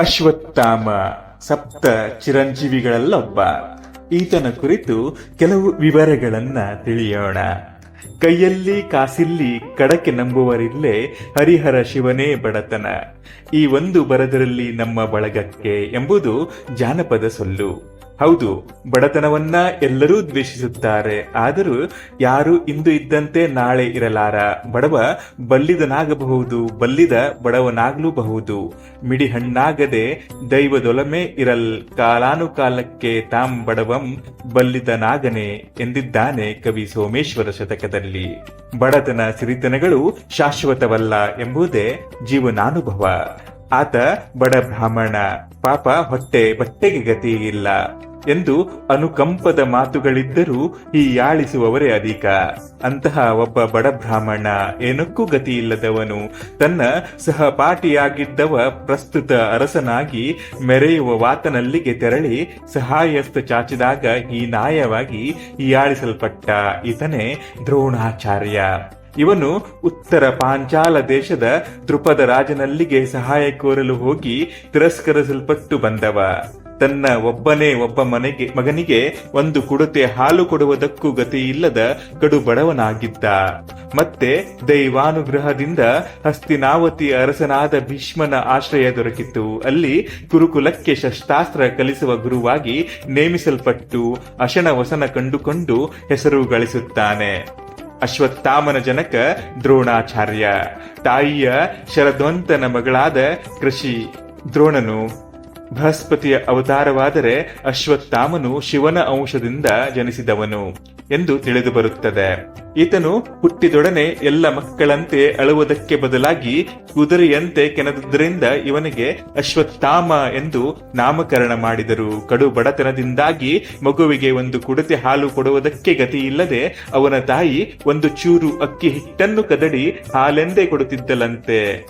ಅಶ್ವತ್ಥಾಮ, ಸಪ್ತ ಚಿರಂಜೀವಿಗಳಲ್ಲೊಬ್ಬ ಈತನ ಕುರಿತು ಕೆಲವು ವಿವರಗಳನ್ನ ತಿಳಿಯೋಣ. ಕೈಯಲ್ಲಿ ಕಾಸಿಲ್ಲಿ ಕಡಕೆ ನಂಬುವರಿಲ್ಲೇ ಹರಿಹರ ಶಿವನೇ ಬಡತನ. ಈ ಒಂದು ಬರದರಲ್ಲಿ ನಮ್ಮ ಬಳಗಕ್ಕೆ ಎಂಬುದು ಜಾನಪದ ಸೊಲ್ಲು. ಹೌದು, ಬಡತನವನ್ನ ಎಲ್ಲರೂ ದ್ವೇಷಿಸುತ್ತಾರೆ. ಆದರೂ ಯಾರು ಇಂದು ಇದ್ದಂತೆ ನಾಳೆ ಇರಲಾರ? ಬಡವ ಬಲ್ಲಿದನಾಗಬಹುದು, ಬಲ್ಲಿದ ಬಡವನಾಗಲೂಬಹುದು. ಮಿಡಿ ಹಣ್ಣಾಗದೆ ದೈವದೊಲಮೆ ಇರಲ್, ಕಾಲಾನುಕಾಲಕ್ಕೆ ತಾಂ ಬಡವಂ ಬಲ್ಲಿದನಾಗನೆ ಎಂದಿದ್ದಾನೆ ಕವಿ ಸೋಮೇಶ್ವರ ಶತಕದಲ್ಲಿ. ಬಡತನ ಸಿರಿತನಗಳು ಶಾಶ್ವತವಲ್ಲ ಎಂಬುದೇ ಜೀವನಾನುಭವ. ಆತ ಬಡ ಬ್ರಾಹ್ಮಣ, ಪಾಪ ಹೊಟ್ಟೆ ಬಟ್ಟೆಗೆ ಗತಿ ಇಲ್ಲ ಎಂದು ಅನುಕಂಪದ ಮಾತುಗಳಿದ್ದರೂ ಈ ಯಾಳಿಸುವವರೇ ಅಧಿಕ. ಅಂತಹ ಒಬ್ಬ ಬಡ ಬ್ರಾಹ್ಮಣ ಏನಕ್ಕೂ ಗತಿ ಇಲ್ಲದವನು ತನ್ನ ಸಹಪಾಠಿಯಾಗಿದ್ದವ ಪ್ರಸ್ತುತ ಅರಸನಾಗಿ ಮೆರೆಯುವ ವಾತನಲ್ಲಿಗೆ ತೆರಳಿ ಸಹಾಯಸ್ತ ಚಾಚಿದಾಗ ಈ ನಾಯವಾಗಿ ಈಯಾಳಿಸಲ್ಪಟ್ಟ ಈತನೇ ದ್ರೋಣಾಚಾರ್ಯ. ಇವನು ಉತ್ತರ ಪಾಂಚಾಲ ದೇಶದ ದೃಪದ ರಾಜನಲ್ಲಿಗೆ ಸಹಾಯ ಕೋರಲು ಹೋಗಿ ತಿರಸ್ಕರಿಸಲ್ಪಟ್ಟು ಬಂದವ. ತನ್ನ ಒಬ್ಬನೇ ಒಬ್ಬ ಮನೆಗೆ, ಮಗನಿಗೆ ಒಂದು ಕುಡತೆ ಹಾಲು ಕೊಡುವುದಕ್ಕೂ ಗತಿ ಇಲ್ಲದ ಕಡು ಬಡವನಾಗಿದ್ದ. ಮತ್ತೆ ದೈವಾನುಗ್ರಹದಿಂದ ಹಸ್ತಿನಾವತಿ ಅರಸನಾದ ಭೀಷ್ಮನ ಆಶ್ರಯ ದೊರಕಿತು ಅಲ್ಲಿ ಕುರುಕುಲಕ್ಕೆ ಶಸ್ತ್ರಾಸ್ತ್ರ ಕಲಿಸುವ ಗುರುವಾಗಿ ನೇಮಿಸಲ್ಪಟ್ಟು ಅಶನ ವಸನ ಕಂಡುಕೊಂಡು ಹೆಸರು ಗಳಿಸುತ್ತಾನೆ. ಅಶ್ವತ್ಥಾಮನ ಜನಕ ದ್ರೋಣಾಚಾರ್ಯ. ತಾಯಿಯ ಶರದ್ವಂತನ ಮಗಳಾದ ಕೃಷಿ. ದ್ರೋಣನು ಬೃಹಸ್ಪತಿಯ ಅವತಾರವಾದರೆ ಅಶ್ವತ್ಥಾಮನು ಶಿವನ ಅಂಶದಿಂದ ಜನಿಸಿದವನು ಎಂದು ತಿಳಿದು ಬರುತ್ತದೆ. ಈತನು ಹುಟ್ಟಿದೊಡನೆ ಎಲ್ಲ ಮಕ್ಕಳಂತೆ ಅಳುವುದಕ್ಕೆ ಬದಲಾಗಿ ಕುದುರೆಯಂತೆ ಕೆನದುದರಿಂದ ಇವನಿಗೆ ಅಶ್ವತ್ಥಾಮ ಎಂದು ನಾಮಕರಣ ಮಾಡಿದರು. ಕಡು ಬಡತನದಿಂದಾಗಿ ಮಗುವಿಗೆ ಒಂದು ಕುಡತೆ ಹಾಲು ಕೊಡುವುದಕ್ಕೆ ಗತಿಯಿಲ್ಲದೆ ಅವನ ತಾಯಿ ಒಂದು ಚೂರು ಅಕ್ಕಿ ಹಿಟ್ಟನ್ನು ಕದಡಿ ಹಾಲೆಂದೇ ಕೊಡುತ್ತಿದ್ದಲಂತೆ.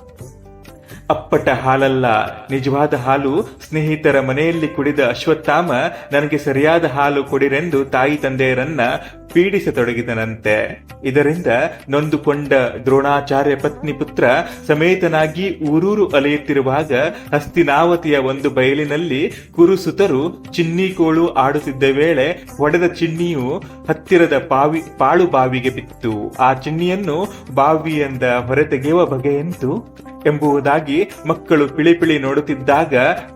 ಅಪ್ಪಟ ಹಾಲಲ್ಲ, ನಿಜವಾದ ಹಾಲು ಸ್ನೇಹಿತರ ಮನೆಯಲ್ಲಿ ಕುಡಿದ ಅಶ್ವತ್ಥಾಮ ನನಗೆ ಸರಿಯಾದ ಹಾಲು ಕೊಡಿರೆಂದು ತಾಯಿ ತಂದೆಯರನ್ನ ಪೀಡಿಸತೊಡಗಿದನಂತೆ. ಇದರಿಂದ ನೊಂದುಕೊಂಡ ದ್ರೋಣಾಚಾರ್ಯ ಪತ್ನಿ ಪುತ್ರ ಸಮೇತನಾಗಿ ಊರೂರು ಅಲೆಯುತ್ತಿರುವಾಗ ಹಸ್ತಿನಾವತಿಯ ಒಂದು ಬಯಲಿನಲ್ಲಿ ಕುರುಸುತರು ಚಿನ್ನಿಕೋಳು ಆಡುತ್ತಿದ್ದ ವೇಳೆ ಹೊಡೆದ ಚಿನ್ನಿಯು ಹತ್ತಿರದ ಪಾವಿ, ಪಾಳು ಬಾವಿಗೆ ಬಿತ್ತು. ಆ ಚಿನ್ನಿಯನ್ನು ಬಾವಿಯಿಂದ ಹೊರತೆಗೆಯುವ ಬಗೆಯಂತು ಎಂಬುದಾಗಿ ಮಕ್ಕಳು ಪಿಳಿಪಿಳಿ ನೋಡುತ್ತಿದ್ದಾಗ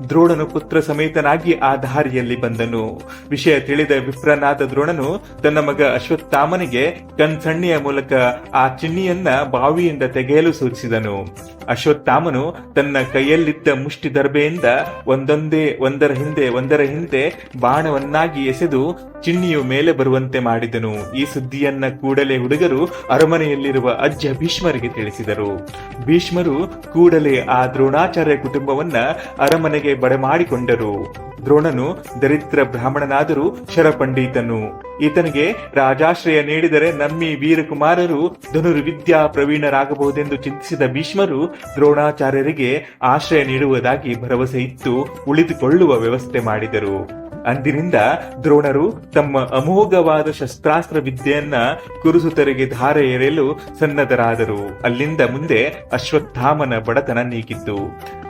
ದ್ರೋಣನು ಪುತ್ರ ಸಮೇತನಾಗಿ ಆ ದಾರಿಯಲ್ಲಿ ಬಂದನು. ವಿಷಯ ತಿಳಿದ ವಿಪ್ರನಾದ ದ್ರೋಣನು ತನ್ನ ಮಗ ಅಶ್ವತ್ಥಾಮನಿಗೆ ಕನ್ಸಣ್ಣಿಯ ಮೂಲಕ ಆ ಚಿನ್ನಿಯನ್ನ ಬಾವಿಯಿಂದ ತೆಗೆಯಲು ಸೂಚಿಸಿದನು. ಅಶ್ವತ್ಥಾಮನು ತನ್ನ ಕೈಯಲ್ಲಿದ್ದ ಮುಷ್ಟಿ ದರ್ಬೆಯಿಂದ ಒಂದೊಂದೇ, ಒಂದರ ಹಿಂದೆ ಒಂದರ ಹಿಂದೆ ಬಾಣವನ್ನಾಗಿ ಎಸೆದು ಚಿನ್ನಿಯು ಮೇಲೆ ಬರುವಂತೆ ಮಾಡಿದನು. ಈ ಸುದ್ದಿಯನ್ನ ಕೂಡಲೇ ಹುಡುಗರು ಅರಮನೆಯಲ್ಲಿರುವ ಅಜ್ಜ ಭೀಷ್ಮರಿಗೆ ತಿಳಿಸಿದರು. ಭೀಷ್ಮರು ಕೂಡಲೇ ಆ ದ್ರೋಣಾಚಾರ್ಯ ಕುಟುಂಬವನ್ನ ಅರಮನೆಗೆ ಬಡಮಾಡಿಕೊಂಡರು ದ್ರೋಣನು ದರಿದ್ರ ಬ್ರಾಹ್ಮಣನಾದರೂ ಶರಪಂಡಿತನು. ಈತನಿಗೆ ರಾಜಾಶ್ರಯ ನೀಡಿದರೆ ನಮ್ಮಿ ವೀರಕುಮಾರರು ಧನುರ್ವಿದ್ಯಾ ಪ್ರವೀಣರಾಗಬಹುದೆಂದು ಚಿಂತಿಸಿದ ಭೀಷ್ಮರು ದ್ರೋಣಾಚಾರ್ಯರಿಗೆ ಆಶ್ರಯ ನೀಡುವುದಾಗಿ ಭರವಸೆ ಇತ್ತು ಉಳಿದುಕೊಳ್ಳುವ ವ್ಯವಸ್ಥೆ ಮಾಡಿದರು. ಅಂದಿನಿಂದ ದ್ರೋಣರು ತಮ್ಮ ಅಮೋಘವಾದ ಶಸ್ತ್ರಾಸ್ತ್ರ ವಿದ್ಯೆಯನ್ನ ಕುರುಸುತರಿಗೆ ಧಾರೆ ಎರೆಯಲು ಸನ್ನದ್ಧರಾದರು. ಅಲ್ಲಿಂದ ಮುಂದೆ ಅಶ್ವತ್ಥಾಮನ ಬಡತನ ನೀಗಿತ್ತು.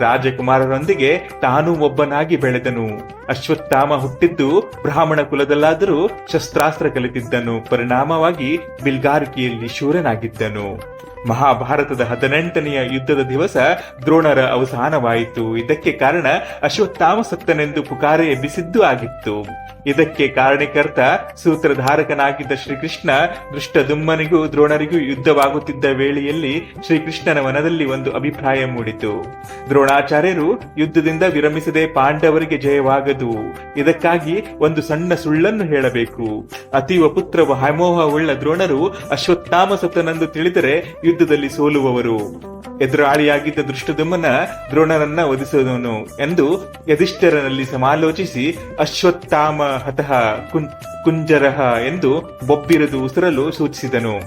ರಾಜಕುಮಾರರೊಂದಿಗೆ ತಾನೂ ಒಬ್ಬನಾಗಿ ಬೆಳೆದನು. ಅಶ್ವತ್ಥಾಮ ಹುಟ್ಟಿದ್ದು ಬ್ರಾಹ್ಮಣ ಕುಲದಲ್ಲಾದರೂ ಶಸ್ತ್ರಾಸ್ತ್ರ ಕಲಿತಿದ್ದನು. ಪರಿಣಾಮವಾಗಿ ಬಿಲ್ಗಾರಿಕೆಯಲ್ಲಿ ಶೂರನಾಗಿದ್ದನು. ಮಹಾಭಾರತದ ಹದಿನೆಂಟನೆಯ ಯುದ್ಧದ ದಿವಸ ದ್ರೋಣರ ಅವಸಾನವಾಯಿತು. ಇದಕ್ಕೆ ಕಾರಣ ಅಶ್ವತ್ಥಾಮ ಸತ್ತನೆಂದು ಪುಕಾರೆ ಎಬ್ಬಿಸಿದ್ದು ಆಗಿತ್ತು. ಇದಕ್ಕೆ ಕಾರಣಕರ್ತ ಸೂತ್ರಧಾರಕನಾಗಿದ್ದ ಶ್ರೀಕೃಷ್ಣ ದುಷ್ಟದುಮ್ಮನಿಗೂ ದ್ರೋಣರಿಗೂ ಯುದ್ಧವಾಗುತ್ತಿದ್ದ ವೇಳೆಯಲ್ಲಿ ಶ್ರೀಕೃಷ್ಣನ ಮನದಲ್ಲಿ ಒಂದು ಅಭಿಪ್ರಾಯ ಮೂಡಿತು. ದ್ರೋಣಾಚಾರ್ಯರು ಯುದ್ಧದಿಂದ ವಿರಮಿಸದೆ ಪಾಂಡವರಿಗೆ ಜಯವಾಗದು. ಇದಕ್ಕಾಗಿ ಒಂದು ಸಣ್ಣ ಸುಳ್ಳನ್ನು ಹೇಳಬೇಕು. ಅತೀವ ಪುತ್ರ ವ್ಯಾಮೋಹವುಳ್ಳ ದ್ರೋಣರು ಅಶ್ವತ್ಥಾಮ ಸತನೆಂದು ತಿಳಿದರೆ ಯುದ್ಧದಲ್ಲಿ ಸೋಲುವವರು. ಎದುರಾಳಿಯಾಗಿದ್ದ ದೃಷ್ಟದಮ್ಮನ ದ್ರೋಣನನ್ನ ವಧಿಸುವನು ಎಂದು ಯಧಿಷ್ಠರನಲ್ಲಿ ಸಮಾಲೋಚಿಸಿ ಅಶ್ವತ್ಥಾಮ ಹತಃ ಕುಂಜರಹ ಎಂದು ಬೊಬ್ಬಿರದು ಉಸಿರಲು ಸೂಚಿಸಿದನು.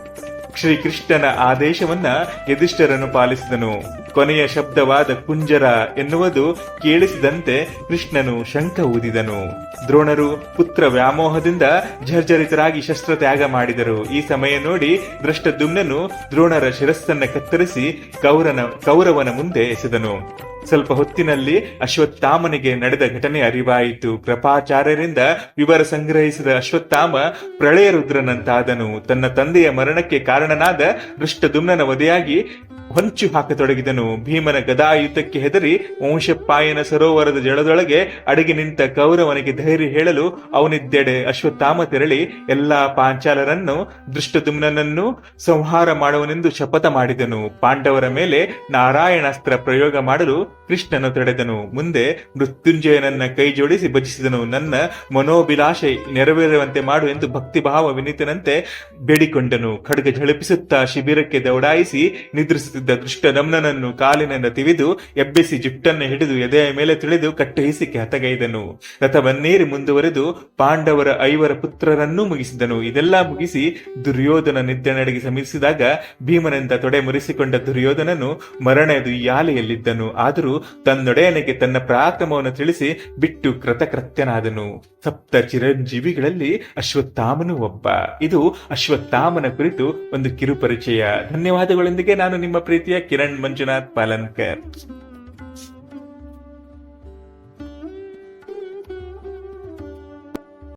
ಶ್ರೀಕೃಷ್ಣನ ಆದೇಶವನ್ನ ಯಧಿಷ್ಠರನು ಪಾಲಿಸಿದನು. ಕೊನೆಯ ಶಬ್ದವಾದ ಕುಂಜರ ಎನ್ನುವುದು ಕೇಳಿಸಿದಂತೆ ಕೃಷ್ಣನು ಶಂಖ ಊದಿದನು. ದ್ರೋಣರು ಪುತ್ರ ವ್ಯಾಮೋಹದಿಂದ ಜರ್ಜರಿತರಾಗಿ ಶಸ್ತ್ರ ತ್ಯಾಗ ಮಾಡಿದರು. ಈ ಸಮಯ ನೋಡಿ ದೃಷ್ಟದುಮ್ನನು ದ್ರೋಣರ ಶಿರಸ್ಸನ್ನ ಕತ್ತರಿಸಿ ಕೌರನ, ಕೌರವನ ಮುಂದೆ ಎಸೆದನು. ಸ್ವಲ್ಪ ಹೊತ್ತಿನಲ್ಲಿ ಅಶ್ವತ್ಥಾಮನಿಗೆ ನಡೆದ ಘಟನೆ ಅರಿವಾಯಿತು. ಕೃಪಾಚಾರ್ಯರಿಂದ ವಿವರ ಸಂಗ್ರಹಿಸಿದ ಅಶ್ವತ್ಥಾಮ ಪ್ರಳಯ ರುದ್ರನಂತಾದನು. ತನ್ನ ತಂದೆಯ ಮರಣಕ್ಕೆ ಕಾರಣನಾದ ದೃಷ್ಟದುಮ್ನನ ವಧೆಯಾಗಿ ಹೊಂಚು ಹಾಕತೊಡಗಿದನು. ಭೀಮನ ಗದಾಯುತಕ್ಕೆ ಹೆದರಿ ವಂಶಪಾಯನ ಸರೋವರದ ಜಳದೊಳಗೆ ಅಡಗಿ ನಿಂತ ಕೌರವನಿಗೆ ಧೈರ್ಯ ಹೇಳಲು ಅವನಿದ್ದೆಡೆ ಅಶ್ವತ್ಥಾಮ ತೆರಳಿ ಎಲ್ಲಾ ಪಾಂಚಾಲರನ್ನು ದೃಷ್ಟದುಮ್ನನನ್ನು ಸಂಹಾರ ಮಾಡುವನೆಂದು ಶಪಥ ಮಾಡಿದನು. ಪಾಂಡವರ ಮೇಲೆ ನಾರಾಯಣಾಸ್ತ್ರ ಪ್ರಯೋಗ ಮಾಡಲು ಕೃಷ್ಣನು ತಡೆದನು ಮುಂದೆ ಮೃತ್ಯುಂಜಯನನ್ನ ಕೈ ಜೋಡಿಸಿ ಭಜಿಸಿದನು. ನನ್ನ ಮನೋಭಿಲಾಷೆ ನೆರವೇರುವಂತೆ ಮಾಡು ಎಂದು ಭಕ್ತಿಭಾವ ವಿನೀತನಂತೆ ಬೇಡಿಕೊಂಡನು. ಖಡ್ಗ ಝಳಪಿಸುತ್ತಾ ಶಿಬಿರಕ್ಕೆ ದೌಡಾಯಿಸಿ ನಿದ್ರಿಸುತ್ತಿದ್ದ ದೃಷ್ಟದಮ್ನನನ್ನು ಕಾಲಿನಿಂದ ತಿವಿದು, ಎಬ್ಬಿಸಿ ಜುಟ್ಟನ್ನು ಹಿಡಿದು ಎದೆಯ ಮೇಲೆ ತಿಳಿದು ಕಟ್ಟಹಿಸಿಕೆ ಹತಗೈದನು. ರಥವನ್ನೇರಿ ಮುಂದುವರೆದು ಪಾಂಡವರ ಐವರ ಪುತ್ರರನ್ನೂ ಮುಗಿಸಿದನು. ಇದೆಲ್ಲ ಮುಗಿಸಿ ದುರ್ಯೋಧನ ನಿದ್ದೆ ನಡೆಗೆ ಸಮೀಪಿಸಿದಾಗ ಭೀಮನಿಂದ ತೊಡೆ ಮುರಿಸಿಕೊಂಡ ದುರ್ಯೋಧನನು ಮರಣದ ಯಾಲೆಯಲ್ಲಿದ್ದನು. ಆದರೂ ತನ್ನೊಡೆಯನಿಗೆ ತನ್ನ ಪ್ರಾಥಮವನ್ನು ತಿಳಿಸಿ ಬಿಟ್ಟು ಕೃತಕೃತ್ಯನಾದನು. ಸಪ್ತ ಚಿರಂಜೀವಿಗಳಲ್ಲಿ ಅಶ್ವತ್ಥಾಮನು ಒಬ್ಬ. ಇದು ಅಶ್ವತ್ಥಾಮನ ಕುರಿತು ಒಂದು ಕಿರುಪರಿಚಯ. ಧನ್ಯವಾದಗಳೊಂದಿಗೆ ನಾನು ನಿಮ್ಮ ಪ್ರೀತಿಯ ಕಿರಣ್ ಮಂಜುನಾಥ್ ಪಾಲನ್ಕರ್.